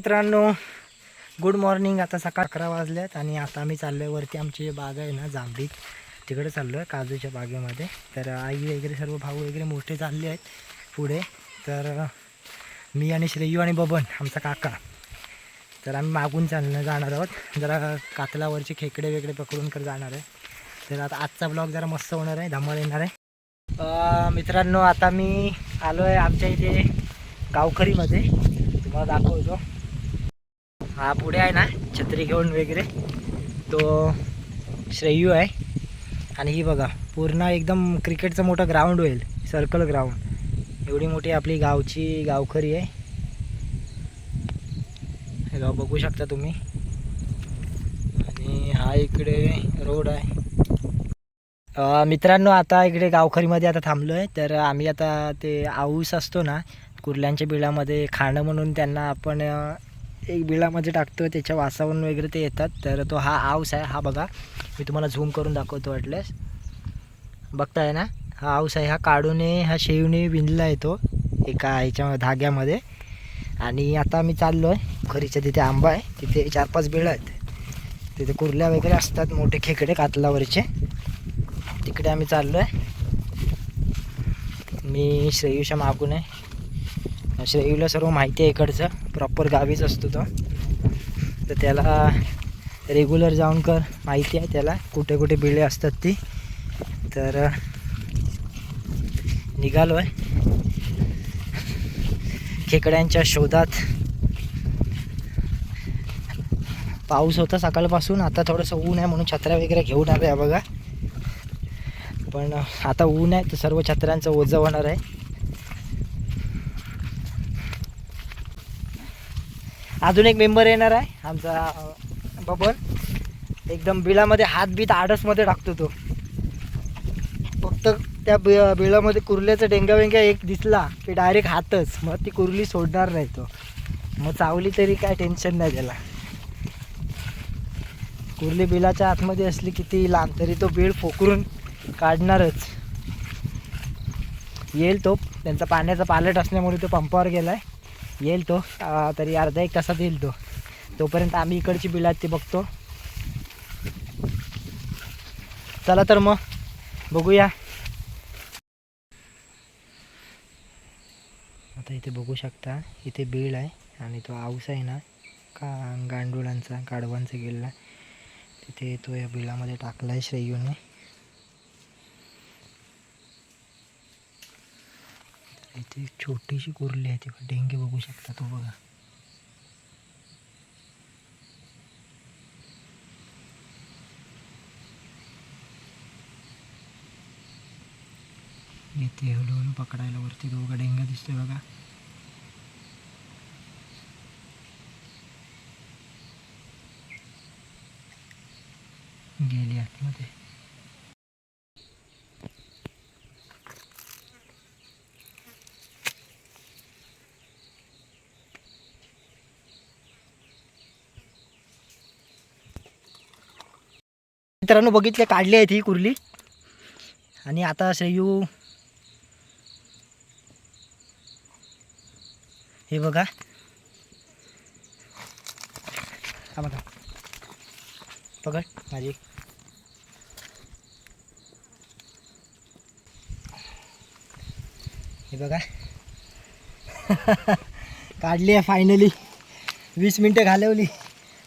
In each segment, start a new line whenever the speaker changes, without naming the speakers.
मित्रांनो good morning आता सकाळ अकरा वाजल्यात आणि आता आम्ही चाललो आहे वरती. आमची बाग आहे ना जांभळी तिकडे चाललो आहे काजूच्या बागेमध्ये. तर आई वगैरे सर्व भाऊ वगैरे मोठे चालले आहेत पुढे. तर मी आणि श्रेयू आणि बबन आमचा काका. तर आम्ही मागून चालणं जाणार आहोत. जरा कातलावरचे खेकडे वेगळे पकडून कर जाणार आहे. तर आता आजचा ब्लॉग जरा मस्त होणार आहे धमाल येणार आहे. मित्रांनो आता मी आलो आहे आमच्या इथे गावखरीमध्ये तुम्हाला दाखवतो. हा पुढे आहे ना छत्री घेऊन वगैरे. तो श्रेयू आहे. आणि ही बघा पूर्ण एकदम क्रिकेटचं मोठं ग्राउंड होईल सर्कल ग्राउंड एवढी मोठी आपली गावची गावखरी आहे. हे गाव बघू शकता तुम्ही. आणि हा इकडे रोड आहे. मित्रांनो आता इकडे गावखरीमध्ये आता थांबलो आहे तर आम्ही आता ते आऊस असतो ना कुर्ल्यांच्या बिळामध्ये खाणं म्हणून त्यांना आपण एक बिळामध्ये टाकतो त्याच्या वासावरून वगैरे ते येतात. तर तो हा आऊस आहे हा बघा. मी तुम्हाला झूम करून दाखवतो वाटल्यास. बघताय ना? हा आऊस आहे हा काढूने हा शेवने विणला आहे तो एका ह्याच्या धाग्यामध्ये. आणि आता आम्ही चाललो आहे खरीच्या तिथे आंबा आहे. तिथे चार पाच बिळं आहेत. तिथे कुर्ल्या वगैरे असतात मोठे खेकडे कातलावरचे. तिकडे आम्ही चाललो आहे मी श्रेयुषा मागून आहे. श्रेयूला सर्व माहिती आहे इकडचं. प्रॉपर गावीच असतो तो. तर त्याला रेग्युलर जाऊन कर. माहिती आहे त्याला. कुठे कुठे बिळे असतात ती. तर निघालो आहे. खेकड्यांच्या शोधात. पाऊस होता सकाळपासून. आता थोडंसं ऊन आहे म्हणून छत्र्या वगैरे घेऊन आलो आहे बघा. पण आता ऊन आहे तर सर्व छत्र्यांचं ओझं होणार आहे. अजून एक मेंबर येणार आहे. आमचा बबन. एकदम बिलामध्ये हात बीत आडसमध्ये टाकतो तो. फक्त त्या बि बिळामध्ये कुर्ल्याचा डेंगा वेंगा एक दिसला की डायरेक्ट हातच. मग ती कुर्ली सोडणार नाही तो. मग चावली तरी काय टेन्शन नाही त्याला. कुर्ली बिलाच्या आतमध्ये असली किती लांब तरी तो बीळ फोकरून काढणारच. येईल तो. त्यांचा पाण्याचा पालट असल्यामुळे तो पंपावर गेला आहे येईल तो. तरी अर्धा एक तासात येईल तो. तोपर्यंत आम्ही इकडची बिल आहेत ते बघतो. चला तर मग बघूया. आता इथे बघू शकता इथे बीळ आहे आणि तो आऊस आहे ना का गांडुळांचा गाढवांचा गेलेला. तिथे तो या बिलामध्ये टाकला आहे श्रेयूने. इथे एक छोटीशी कुर्ली आहे तेव्हा डेंगे बघू शकता तो बघा. इथे हळूहळू पकडायला वरती. दोघं डेंगा दिसतोय बघा गेली आतमध्ये मित्रांनो बघितले काढली आहे ती कुर्ली. आणि आता श्रेयू हे बघा. हा बघा. पकड माझी. हे बघा. काढली आहे फायनली वीस मिनटं घालवली.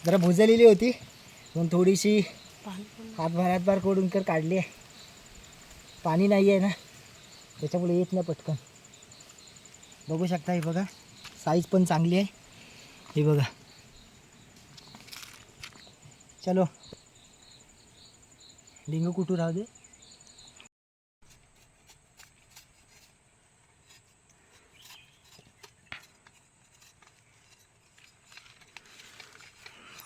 जरा भुजलेली होती. पण थोडीशी हातभरात हातभार कोडून कर काढली आहे. पाणी नाही आहे ना. त्याच्यामुळे येत नाही पटकन. बघू शकता हे बघा. साईज पण चांगली आहे. हे बघा. चलो. लिंग कुठू राहू दे?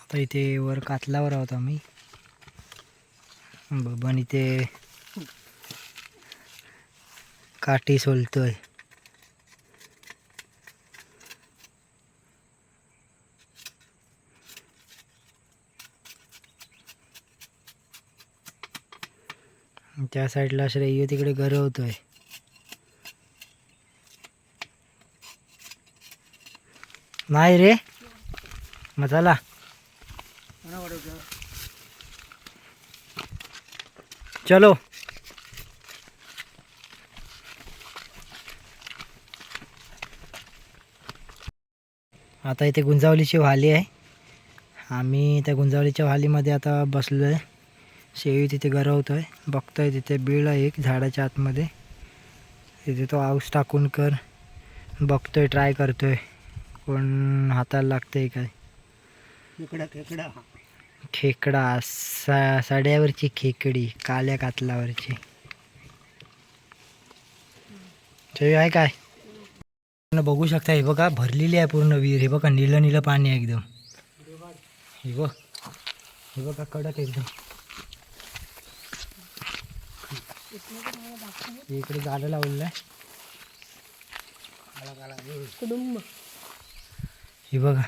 आता इथे वर कातलावर आहोत आम्ही. बबन इथे काठी सोलतोय. त्या साईडला श्रेय तिकडे गरवतोय. नाही रे? मसाला चलो। आता इथे गुंजावलीची व्हाली आहे. आम्ही त्या गुंजावलीच्या व्हालीमध्ये आता बसलो आहे शेळी तिथे गरवतो आहे बघतो बघतोय तिथे बीळ आहे एक झाडाच्या आतमध्ये. तिथे तो आऊस टाकून कर. बघतोय ट्राय करतोय. कोण हाताला लागतंय काय?
खेकडा खेकडा
सा साड्यावरची खेकडी काल्या कातलावरची. ते आहे काय? पूर्ण बघू शकता हे बघा भरलेली आहे पूर्ण विहीर. हे बघा निलं निलं पाणी आहे एकदम. हे बघ हे बघा कडक एकदम. इकडे झाडं लावलेलं आहे.
कुटुंब.
हे बघा.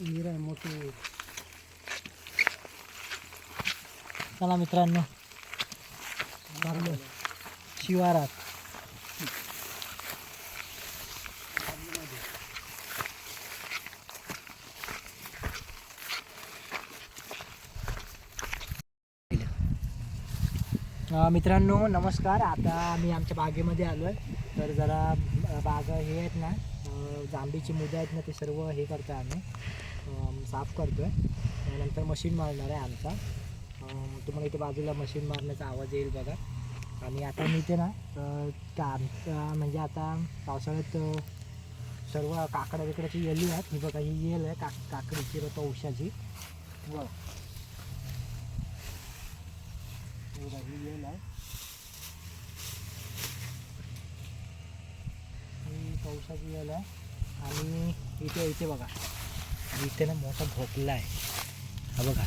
विहीर आहे मोठी विहीर.
चला मित्रांनो चाललो शिवारात मित्रांनो नमस्कार. आता आम्ही आमच्या बागेमध्ये आलो आहे तर जरा बाग हे आहेत ना अं, जांभीची आहेत ना ते सर्व हे करतो आहे आम्ही साफ करतो आहे नंतर मशीन मारणार आहे आमचा. तुम्हाला इथे बाजूला मशीन मारण्याचा आवाज येईल बघा. आणि आता मी ते ना अं, का आमचा म्हणजे आता पावसाळ्यात सर्व काकडा बिकड्याची येली आहेत. ही बघा ही येल आहे. का काकडीची रत औषाची बरं ही बघा, आहे आणि इथे इथे बघा. इथे ना मोठा भोपला आहे हा बघा.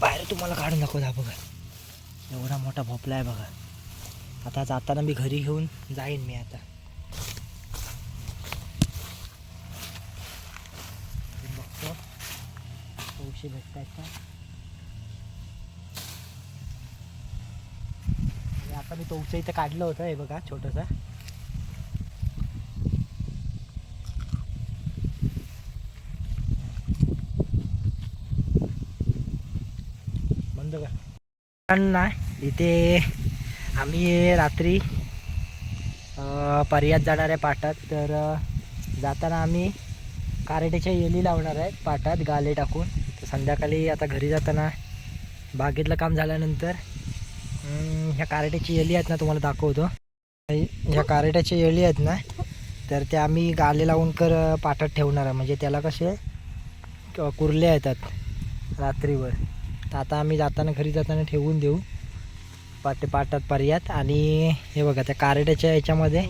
बाहेर तुम्हाला काढून दाखवत हा बघा. एवढा मोठा भोपला आहे बघा. आता जाताना मी घरी घेऊन जाईन मी आता. बघतो. पैसे भेटतात का? आता मी तुमच्या इथं काढलं होतं हे बघा छोटंसं. बंद का ना इथे आम्ही रात्री पर्यात जाणार आहे पाटात तर जाताना आम्ही कारेट्याच्या येली लावणार आहे पाटात गाले टाकून. तर संध्याकाळी आता घरी जाताना बागेतलं काम झाल्यानंतर ह्या कारेट्याची एली आहेत ना तुम्हाला दाखवतो. ह्या कारेट्याच्या एली आहेत ना तर त्या आम्ही गाले लावून कर पाटात ठेवणार आहे. म्हणजे त्याला कसे क- कुर्ल्या येतात रात्रीवर. तर आता आम्ही जाताना घरी जाताना ठेवून देऊ. पाटे पाटात पर्यात. आणि हे बघा त्या कारेट्याच्या याच्यामध्ये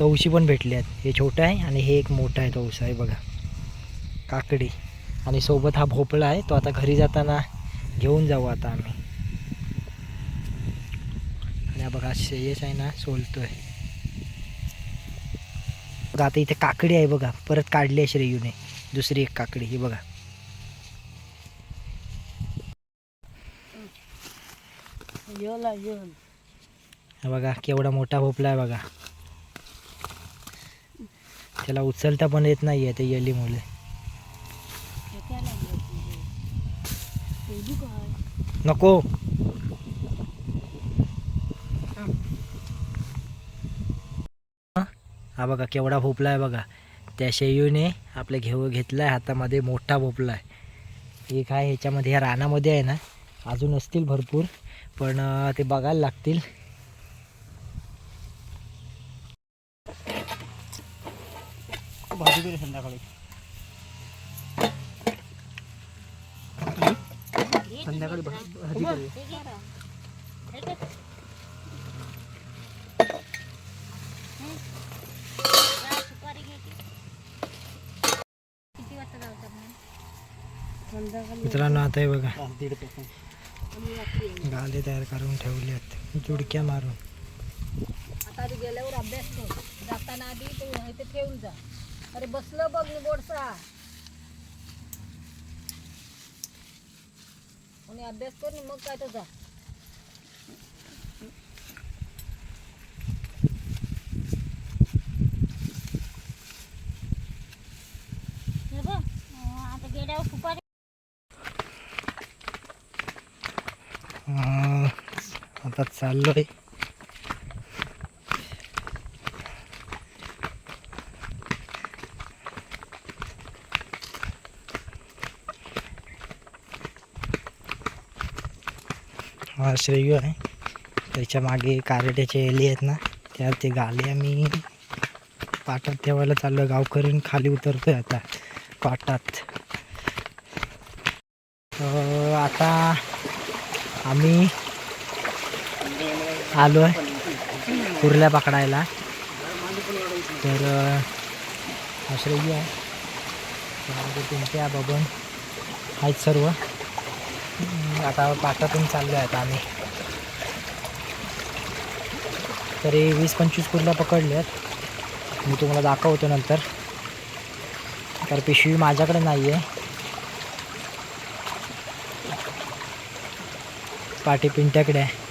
तवशी पण भेटली आहेत. हे छोटं आहे आणि हे एक मोठं आहे तवसा आहे बघा. काकडी. आणि सोबत हा भोपळा आहे तो आता घरी जाताना घेऊन जाऊ आता आम्ही. बघा श्रेयस आहे ना सोलतोय. बघा आता इथे काकडी आहे बघा. परत काढली आहे श्रेयूने. दुसरी एक काकडी ही बघा.
येला येल.
बघा केवढा मोठा भोपळा आहे बघा. त्याला उचलता पण येत नाही आहे ते येलीमुळे नको. हा बघा केवढा भोपला आहे बघा. त्या शेयूने आपलं घेऊ घेतला आहे हातामध्ये मोठा भोपला आहे. एक आहे ह्याच्यामध्ये ह्या रानामध्ये आहे ना अजून असतील भरपूर पण ते बघायला लागतील.
संध्याकाळी.
संध्याकाळी
भाजी
मित्रांनो आता हे बघा. गाले तयार करून ठेवले आहेत. जुडक्या मारून.
आता आधी गेल्यावर अभ्यास कर. जाताना आधी ते इथे ठेवून जा. अरे बसलं बघ बोर्डसा आणि अभ्यास कर मग काय तर जा
अं, आता चाललोय हा श्रेय आहे. त्याच्यामागे कारट्याचे एली आहेत ना त्या ते गाले आम्ही पाटात ठेवायला चाललो गावकरी खाली उतरतोय आता पाटात. आता आम्ही आलो आहे. कुर्ल्या पकडायला. तर आश्रयी आहे. त्यामध्ये पिंट्या बघून आहेत सर्व. आता पाटातून चाललो आहेत आम्ही. तरी वीस पंचवीस कुर्ल्या पकडल्यात. मी तुम्हाला दाखवतो नंतर. तर पिशवी माझ्याकडे नाही आहे पाठी पिंट्याकडे आहे.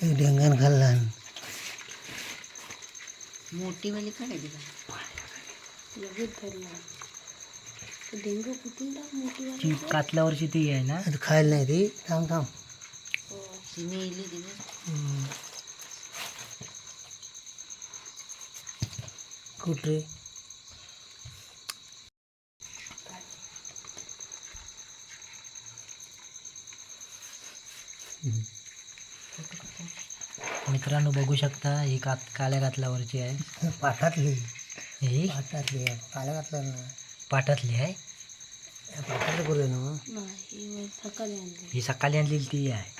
ढेंगण खाल्ला
मोठीवाली काढायची डेंगू कुठून टाक मोठीवाली
ती कातल्या वर्षी ती आहे ना
खायला नाही ती थांब थांब
नेली तिने
कुठे
मित्रांनो बघू शकता ही कात काल्या कातल्यावरची आहे.
पाठातली.
ही?
पाठातली आहे. काल्या घातला ना
पाटातली आहे?
या पाठातलं करूया ना
सकाळी आणली.
ही सकाळी आणलेली ती आहे.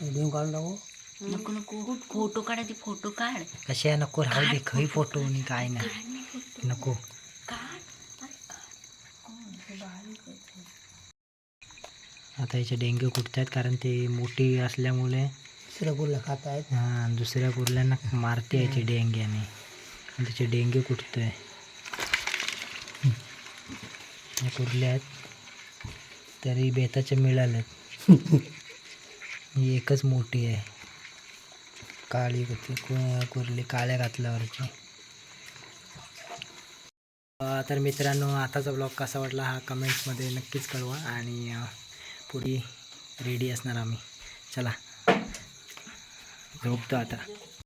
हे देऊन काढून टाकू.
नको नको. फोटो काढायचे फोटो काढ.
कशी आहे? नको राहू दे खरी फोटो. आणि काय नाही. नको. आता याचे डेंग्यू कुठत आहेत कारण ते मोठी असल्यामुळे
दुसऱ्या कुठला खात आहेत
हा, दुसऱ्या कुर्ल्यांना मारते याचे डेंग्याने त्याचे डेंग्यू कुठतोय? हे कुर्ले आहेत. तरी बेताचे मिळालेत. ही एकच मोठी आहे. काळी होती. कु- कुर्ली काळ्या घातल्यावरची. तर मित्रांनो आताचा ब्लॉग कसा वाटला हा कमेंट्समध्ये नक्कीच कळवा आणि पुढे रेडी असणार आम्ही. चला झोपतो आता.